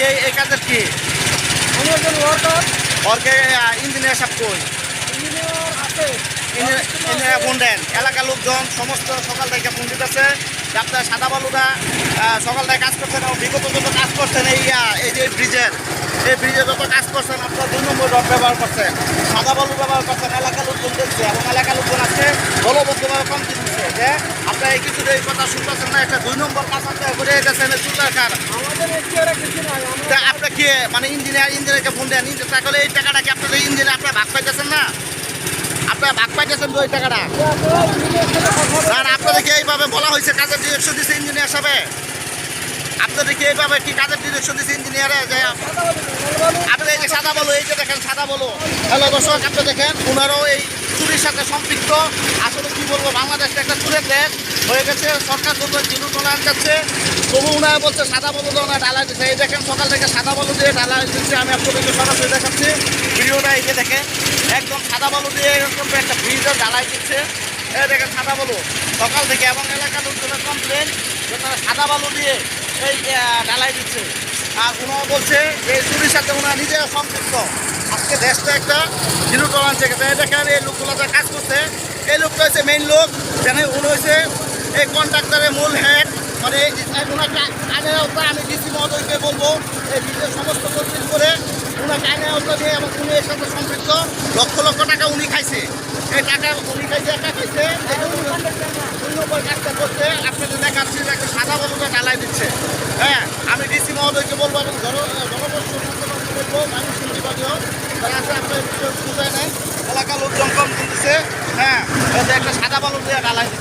কি এই- কাজের কি? আমি একজন ওয়ার্কার ওরকে ইঞ্জিনিয়ার সাহেব কই? ইঞ্জিনিয়ার আছে। ইঞ্জিনিয়ার ফোন দেন এলাকার লোকজন সমস্ত সকাল থেকে ফোন দিতেছে। আপনার সাদা বালুরা সকাল থেকে কাজ করছেন এবং বিগত যত কাজ করছেন এই এই যে ব্রিজের এই ব্রিজে যত কাজ করছেন আপনার দুই নম্বর রড ব্যবহার করছেন। সাদা বালু ব্যবহার করছেন এলাকার লোকজন দেখছে এবং এলাকার লোকজন আছে দলবদ্ধভাবে কম দিচ্ছে যে আপনার এই কিছু এই কথা শুনতেছেন না একটা দুই নম্বর আপনার করে? গেছেন নাই তা আমরা আপনি কি? মানে ইঞ্জিনিয়ার ইঞ্জিনিয়ারকে ফোন দেন? তাহলে এই টাকাটা কি আপনাদের ইঞ্জিনিয়ার আপনার ভাগ পাইতেছেন না? আপনার ভাগ পাইতেছেন ওই টাকাটা? আপনারা। আর আপনাদেরকে এইভাবে বলা হয়েছে কাজের ডিরেকশন দিচ্ছে ইঞ্জিনিয়ার হিসাবে আপনাদেরকে এইভাবে কি কাজের ডিরেকশন দিচ্ছে ইঞ্জিনিয়ারে? যে। আপনি এই যে সাদা বলো এই যে দেখেন সাদা বলো। হ্যালো দর্শক আপনি দেখেন ওনারাও এই চুরির সাথে সম্পৃক্ত। আসলে কি বলব দেশ হয়ে গেছে, সরকার যত জিরো টলারেন্স যাচ্ছে তবু ওনারা বলছে সাদা বলো তো ওনারা ঢালাই দিচ্ছে এই দেখেন, সকাল থেকে সাদা বলো দিয়ে ঢালাই দিচ্ছে। আমি আপনাদেরকে সরাসরি দেখাচ্ছি। ভিডিওটা এই যে দেখেন, একদম সাদা বলো দিয়ে এরকম একটা ব্রিজও ঢালাই দিচ্ছে। এই দেখেন, সাদা বলো সকাল থেকে এবং এলাকার লোকজনের কমপ্লেন যে তারা সাদা বালু দিয়ে এই ঢালাই দিচ্ছে। আর উনাও বলছে, এই চুরির সাথে ওনারা নিজেরা সম্পৃক্ত। আজকে দেশটা একটা জিরো গেছে এই দেখেন, এই লোকগুলো কাজ করছে মেইন লোক যেন উনি হচ্ছে এই কন্ট্রাক্টরের মূল হেড মানে ওনাকে আইনের আওতায় আমি ডিসি মহোদয়কে বলব, এই নিজের সমস্ত তদবির করে ওনাকে আইনের আওতা দিয়ে এবং উনি এর সাথে সম্পৃক্ত। লক্ষ লক্ষ টাকা উনি খাইছে। এই টাকা উনি খাইছে একা খাইছে এই জন্য উনি দুই নম্বর কাজটা করতে আপনাদের দেখাচ্ছি যে একটা সাদা বলুটা ঢালাই দিচ্ছে। হ্যাঁ আমি ডিসি মহোদয়কে বলব এবং জন জনবর্ষ বলব মানুষ বিভাগীয় তারা আছে, আপনার বুঝায় নেন। এলাকার লোকজন কম কিনতেছে হ্যাঁ